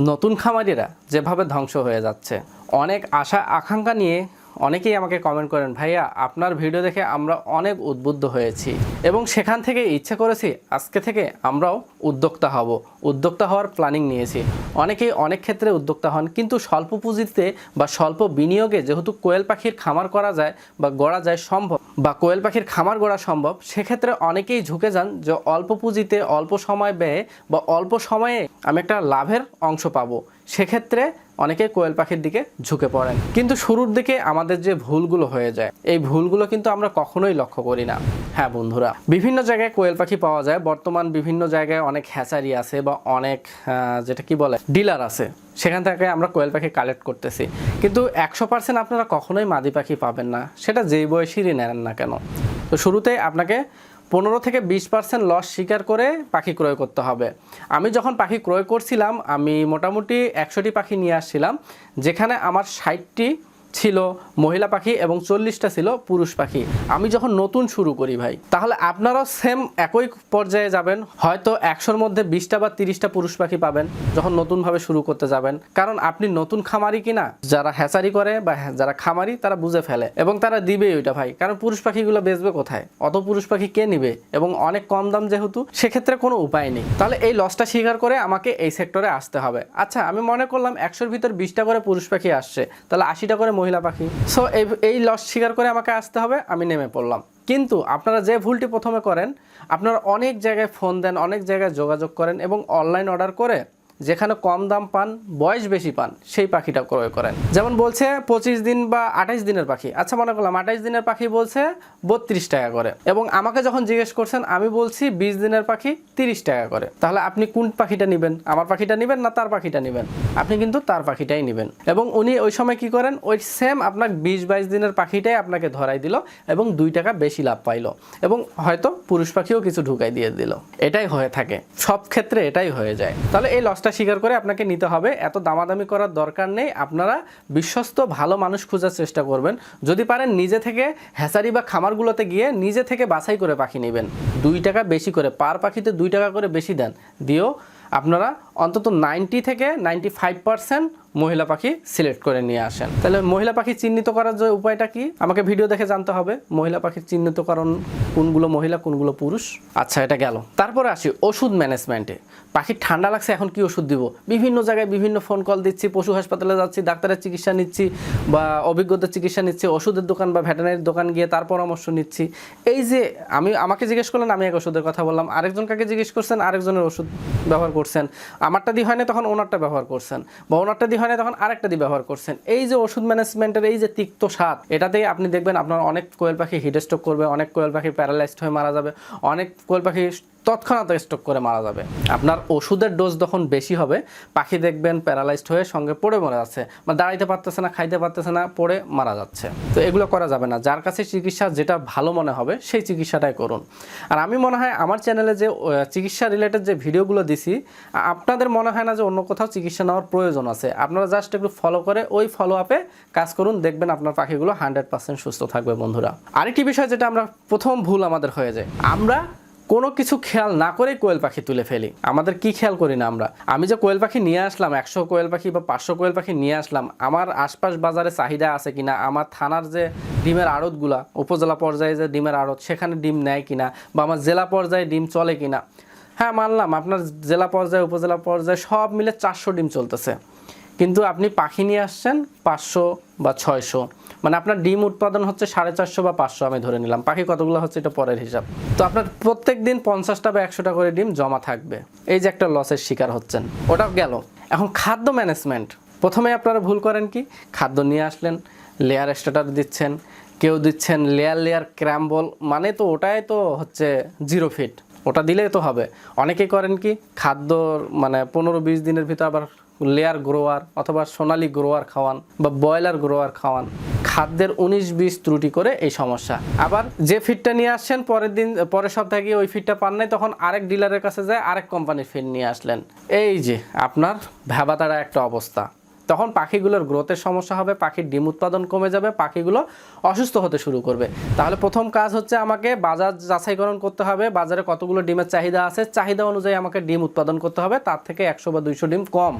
নতুন খামারিরা যেভাবে ধ্বংস হয়ে যাচ্ছে অনেক আশা আকাঙ্ক্ষা নিয়ে অনেকেই আমাকে কমেন্ট করেন, ভাইয়া, আপনার ভিডিও দেখে আমরা অনেক উদ্বুদ্ধ হয়েছি এবং সেখান থেকে ইচ্ছে করেছি আজকে থেকে আমরাও উদ্যোক্তা হব। উদ্যোক্তা হওয়ার প্ল্যানিং নিয়েছি। অনেকেই অনেক ক্ষেত্রে উদ্যোক্তা হন, কিন্তু স্বল্প পুঁজিতে বা স্বল্প বিনিয়োগে যেহেতু কোয়েল পাখির খামার করা যায় বা গড়া যায় সম্ভব বা কোয়েল পাখির খামার গড়া সম্ভব, সেক্ষেত্রে অনেকেই ঝুঁকে যান যে অল্প পুঁজিতে, অল্প সময় ব্যয়ে বা অল্প সময়ে আমি একটা লাভের অংশ পাবো। সেক্ষেত্রে অনেকে কোয়েল পাখির দিকে ঝুঁকে পড়েন। কিন্তু শুরুর দিকে আমাদের যে ভুলগুলো হয়ে যায়, এই ভুলগুলো কিন্তু আমরা কখনোই লক্ষ্য করি না। হ্যাঁ বন্ধুরা, বিভিন্ন জায়গায় কোয়েল পাখি পাওয়া যায়। বর্তমান বিভিন্ন জায়গায় অনেক হ্যাচারি আছে বা অনেক যেটা কি বলে, ডিলার আছে। সেখান থেকে আমরা কোয়েল পাখি কালেক্ট করতেছি। কিন্তু একশো পার্সেন্ট আপনারা কখনোই মাদি পাখি পাবেন না। সেটা যেই বয়সেরই নেন না কেন। তো শুরুতে আপনাকে পনেরো থেকে বিশ পার্সেন্ট লস স্বীকার করে পাখি ক্রয় করতে হবে। আমি যখন পাখি ক্রয় করছিলাম, আমি মোটামুটি একশোটি পাখি নিয়ে আসছিলাম, যেখানে আমার ষাটটি ছিল মহিলা পাখি এবং চল্লিশটা ছিল পুরুষ পাখি। আমি যখন নতুন শুরু করি ভাই, তাহলে আপনারাও সেম একই পর্যায়ে যাবেন। হয়তো একশোর মধ্যে বিশটা বা তিরিশটা পুরুষ পাখি পাবেন যখন নতুনভাবে শুরু করতে যাবেন। কারণ আপনি নতুন খামারি কিনা, যারা হ্যাচারি করে বা যারা খামারি, তারা বুঝে ফেলে এবং তারা দিবে ওইটা ভাই। কারণ পুরুষ পাখিগুলো বেচবে কোথায়? অত পুরুষ পাখি কে নিবে? এবং অনেক কম দাম যেহেতু, সেক্ষেত্রে কোনো উপায় নেই। তাহলে এই লসটা স্বীকার করে আমাকে এই সেক্টরে আসতে হবে। আচ্ছা আমি মনে করলাম একশোর ভিতর বিশটা করে পুরুষ পাখি আসছে। তাহলে আশিটা করে মহিলা পাখি। সো এই এই লস স্বীকার করে আমাকে আসতে হবে, আমি নেমে পড়লাম। কিন্তু আপনারা যে ভুলটি প্রথমে করেন, আপনারা অনেক জায়গায় ফোন দেন, অনেক জায়গায় যোগাযোগ করেন এবং অনলাইন অর্ডার করে যেখানে কম দাম পান, বয়স বেশি পান, সেই পাখিটা ক্রয় করেন। যেমন বলছে, পঁচিশ দিন বা আঠাইশ দিনের পাখি। আচ্ছা মনে করলাম, আঠাইশ দিনের পাখি বলছে, বত্রিশ টাকা করে। এবং আমাকে যখন জিজ্ঞেস করছেন, আমি বলছি, বিশ দিনের পাখি, তিরিশ টাকা করে। তাহলে আপনি কোন পাখিটা নেবেন? আমার পাখিটা নেবেন না তার পাখিটা নেবেন? আপনি কিন্তু তার পাখিটাই নেবেন। এবং উনি ওই সময় কি করেন, ওই সেম আপনার বিশ বাইশ দিনের পাখিটাই আপনাকে ধরাই দিল এবং দুই টাকা বেশি লাভ পাইলো। এবং হয়তো পুরুষ পাখিও কিছু ঢুকাই দিয়ে দিল। এটাই হয়ে থাকে। সব ক্ষেত্রে এটাই হয়ে যায়। তাহলে এই লসটা স্বীকার করে আপনাকে নিতে হবে। এত দামাদামি করার দরকার নেই। আপনারা বিশ্বস্ত, ভালো মানুষ খোঁজার চেষ্টা করবেন। যদি পারেন নিজে থেকে হ্যাচারি বা খামারগুলোতে গিয়ে নিজে থেকে বাছাই করে পাখি নেবেন। দুই টাকা বেশি করে, পার পাখিতে দুই টাকা করে বেশি দেন। দিয়েও আপনারা অন্তত নাইনটি থেকে নাইনটি ফাইভ পার্সেন্ট মহিলা পাখি সিলেক্ট করে নিয়ে আসেন। তাহলে মহিলা পাখি চিহ্নিত করার যে উপায়টা কি? আমাকে ভিডিও দেখে জানতে হবে, মহিলা পাখির চিহ্নিতকরণ কোনগুলো মহিলা, কোনগুলো পুরুষ? আচ্ছা এটা গেল। তারপরে আসি ওষুধ ম্যানেজমেন্টে। পাখির ঠান্ডা লাগছে, এখন কি ওষুধ দিব? বিভিন্ন জায়গায় বিভিন্ন ফোন কল দিচ্ছি, পশু হাসপাতালে যাচ্ছি, ডাক্তারের চিকিৎসা নিচ্ছি বা অভিজ্ঞতার চিকিৎসা নিচ্ছি, ওষুধের দোকান বা ভেটেনারির দোকান গিয়ে তার পরামর্শ নিচ্ছি। এই যে আমি, আমাকে জিজ্ঞেস করলেন, আমি এক ওষুধের কথা বললাম। আরেকজন কাকে জিজ্ঞেস করছেন, আরেকজনের ওষুধ ব্যবহার করছেন। আমারটা দিয়ে হয় না, তখন ওনারটা ব্যবহার করছেন। বা ওনারটা দিয়ে হয় না তখন আরেকটা দিয়ে ব্যবহার করছেন। এই যে ওষুধ ম্যানেজমেন্টের এই যে তিক্ত স্বাদ এটাতেই আপনি দেখবেন আপনার অনেক কোয়েল পাখি হিটস্ট্রোক করবে, অনেক কোয়েল পাখি প্যারালাইজড হয়ে মারা যাবে, অনেক কোয়েল পাখি তৎক্ষণাৎ স্ট্রোক করে মারা যাবে। আপনার ওষুধের ডোজ যখন বেশি হবে, পাখি দেখবেন প্যারালাইজড হয়ে সঙ্গে পড়ে মরে যাচ্ছে বা দাঁড়াইতে পারতেছে না, খাইতে পারতেছে না, পড়ে মারা যাচ্ছে। তো এগুলো করা যাবে না। যার কাছে চিকিৎসা যেটা ভালো মনে হবে, সেই চিকিৎসাটাই করুন। আর আমি মনে হয় আমার চ্যানেলে যে চিকিৎসা রিলেটেড যে ভিডিওগুলো দিছি আপনাদের মনে হয় না যে অন্য কোথাও চিকিৎসা নেওয়ার প্রয়োজন আছে? আপনারা জাস্ট একটু ফলো করে ওই ফলো আপে কাজ করুন, দেখবেন আপনার পাখিগুলো হান্ড্রেড পার্সেন্ট সুস্থ থাকবে বন্ধুরা। আরেকটি বিষয় যেটা আমরা প্রথম ভুল আমাদের হয়ে যায়। আমরা কোনো কিছু খেয়াল না করেই কোয়েল পাখি তুলে ফেলি। আমাদের কি খেয়াল করি না আমরা? আমি যে কোয়েল পাখি নিয়ে আসলাম, একশো কোয়েল পাখি বা পাঁচশো কোয়েল পাখি নিয়ে আসলাম, আমার আশপাশ বাজারে চাহিদা আছে কিনা, আমার থানার যে ডিমের আড়তগুলা, উপজেলা পর্যায়ে যে ডিমের আড়ত, সেখানে ডিম নেয় কিনা বা আমার জেলা পর্যায়ে ডিম চলে কিনা? হ্যাঁ মানলাম, আপনার জেলা পর্যায়ে, উপজেলা পর্যায়ে সব মিলে চারশো ডিম চলতেছে। কিন্তু আপনি পাখি নিয়ে আসছেন পাঁচশো বা ছয়শো। মানে আপনার ডিম উৎপাদন হচ্ছে সাড়ে চারশো বা পাঁচশো, আমি ধরে নিলাম। পাখি কতগুলো হচ্ছে এটা পরের হিসাব। তো আপনার প্রত্যেক দিন পঞ্চাশটা বা একশোটা করে ডিম জমা থাকবে। এই যে একটা লসের শিকার হচ্ছেন, ওটা গেল। এখন খাদ্য ম্যানেজমেন্ট প্রথমে আপনারা ভুল করেন কি? খাদ্য নিয়ে আসলেন লেয়ার স্টার্টার দিচ্ছেন, কেউ দিচ্ছেন লেয়ার লেয়ার ক্র্যাম্বল মানে তো ওটাই তো হচ্ছে জিরো ফিট ওটা দিলেই তো হবে। অনেকে করেন কি? খাদ্য মানে পনেরো বিশ দিনের ভিতর আবার লেয়ার গ্রোয়ার অথবা সোনালি গ্রোয়ার খাওয়ান বা ব্রয়লার গ্রোয়ার খাওয়ান। খাদ্যের উনিশ বিশ ত্রুটি করে এই সমস্যা। আবার যে ফিডটা নিয়ে আসছেন, পরের দিন, পরের সপ্তাহে গিয়ে ওই ফিডটা পান নাই, তখন আরেক ডিলারের কাছে যায়, আরেক কোম্পানির ফিড নিয়ে আসলেন। এই যে, আপনার ভ্যাবাতারা একটা অবস্থা। তখন পাখিগুলোর গ্রোথের সমস্যা হবে, পাখির ডিম উৎপাদন কমে যাবে, পাখিগুলো অসুস্থ হতে শুরু করবে। তাহলে প্রথম কাজ হচ্ছে আমাকে বাজার যাচাইকরণ করতে হবে, বাজারে কতগুলো ডিমের চাহিদা আছে, চাহিদা অনুযায়ী আমাকে ডিম উৎপাদন করতে হবে, তার থেকে একশো বা দুইশো ডিম কম।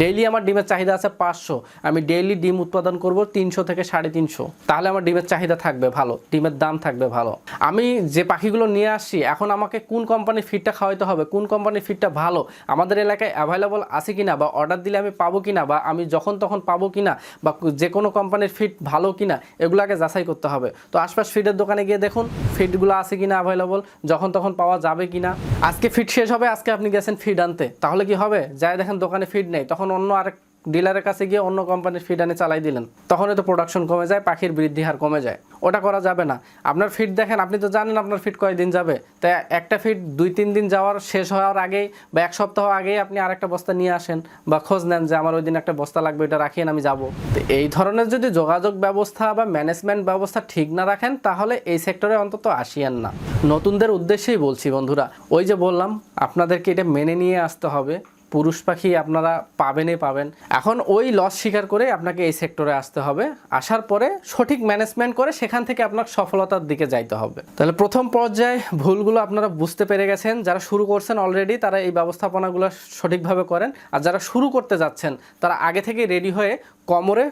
ডেইলি আমার ডিমের চাহিদা আছে পাঁচশো। আমি ডেইলি ডিম উৎপাদন করব তিনশো থেকে সাড়ে তিনশো। তাহলে আমার ডিমের চাহিদা থাকবে ভালো, ডিমের দাম থাকবে ভালো। আমি যে পাখিগুলো নিয়ে আসছি, এখন আমাকে কোন কোম্পানির ফিডটা খাওয়াইতে হবে, কোন কোম্পানির ফিডটা ভালো, আমাদের এলাকায় অ্যাভেলেবল আছে কিনা বা অর্ডার দিলে আমি পাবো কিনা বা আমি যখন তখন পাবো কিনা বা যে কোনো কোম্পানির ফিড ভালো কিনা, এগুলোকে যাচাই করতে হবে। তো আশপাশ ফিডের দোকানে গিয়ে দেখুন ফিডগুলো আছে কিনা অ্যাভেলেবল যখন তখন পাওয়া যাবে কিনা। আজকে ফিড শেষ হবে, আজকে আপনি গেছেন ফিড আনতে। তাহলে কি হবে? যাই দেখেন দোকানে ফিড নেই তখন অন্য আরেক ডিলারের কাছে গিয়ে অন্য কোম্পানির ফিড আনে চালাই দিলেন তখন তো প্রোডাকশন কমে যায়, পাখির বৃদ্ধি হার কমে যায়। ওটা করা যাবে না। আপনার ফিড দেখেন, আপনি তো জানেন আপনার ফিড কয়দিন যাবে। তাই একটা ফিড দুই, তিন দিন যাওয়ার, শেষ হওয়ার আগেই বা এক সপ্তাহ আগেই আপনি আরেকটা বস্তা নিয়ে আসেন বা খোঁজ নেন যে আমার ওই দিন একটা বস্তা লাগবে এটা রাখিয়েন, আমি যাব। তো এই ধরনের যদি যোগাযোগ ব্যবস্থা বা ম্যানেজমেন্ট ব্যবস্থা ঠিক না রাখেন, তাহলে এই সেক্টরে অন্তত আসিয়েন না। নতুনদের উদ্দেশ্যেই বলছি বন্ধুরা, ওই যে বললাম, আপনাদেরকে এটা মেনে নিয়ে আসতে হবে। পুরুষ পাখি আপনারা পাবেনই পাবেন। এখন ওই লস স্বীকার করে আপনাকে এই সেক্টরে আসতে হবে। আসার পরে সঠিক ম্যানেজমেন্ট করে সেখান থেকে আপনার সফলতার দিকে যাইতে হবে। তাহলে প্রথম পর্যায়ে ভুলগুলো আপনারা বুঝতে পেরে গেছেন। যারা শুরু করছেন অলরেডি তারা এই ব্যবস্থাপনাগুলো সঠিকভাবে করেন। আর যারা শুরু করতে যাচ্ছেন, তারা আগে থেকে রেডি হয়ে কোমরে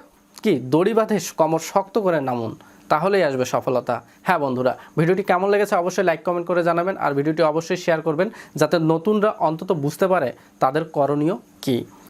কি দড়ি বাঁধে, কমর শক্ত করে নামুন। তাহলেই আসবে সফলতা। হ্যাঁ বন্ধুরা, ভিডিওটি কেমন লেগেছে অবশ্যই লাইক কমেন্ট করে জানাবেন আর ভিডিওটি অবশ্যই শেয়ার করবেন যাতে নতুনরা অন্তত বুঝতে পারে তাদের করণীয় কী।